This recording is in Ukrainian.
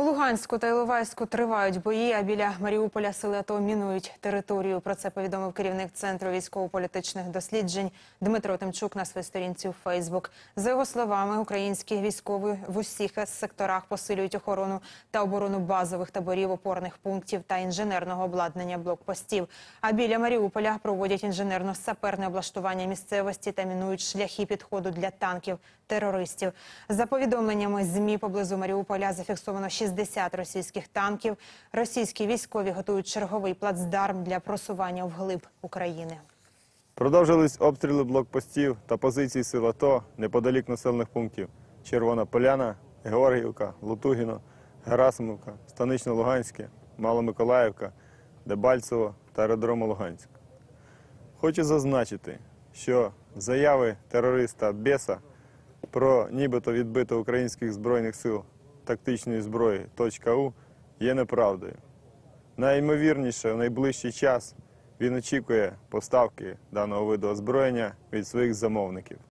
У Луганську та Іловайську тривають бої, а біля Маріуполя сили АТО мінують територію. Про це повідомив керівник Центру військово-політичних досліджень Дмитро Тимчук на своїй сторінці у Фейсбук. За його словами, українські військові в усіх секторах посилюють охорону та оборону базових таборів, опорних пунктів та інженерного обладнання блокпостів. А біля Маріуполя проводять інженерно-саперне облаштування місцевості та мінують шляхи підходу для танків терористів. За повідомленнями ЗМІ поблизу Маріуполя зафіксовано 60 російських танків. Російські військові готують черговий плацдарм для просування вглиб України. Продовжились обстріли блокпостів та позицій сил АТО неподалік населених пунктів Червона Поляна, Георгіївка, Лутугіно, Герасимовка, Станично-Луганське, Маломиколаївка, Дебальцево та аеродрому Луганськ. Хочу зазначити, що заяви терориста Беса про нібито відбито українських збройних сил тактичної зброї .у є неправдою. Найімовірніше, в найближчий час він очікує поставки даного виду озброєння від своїх замовників.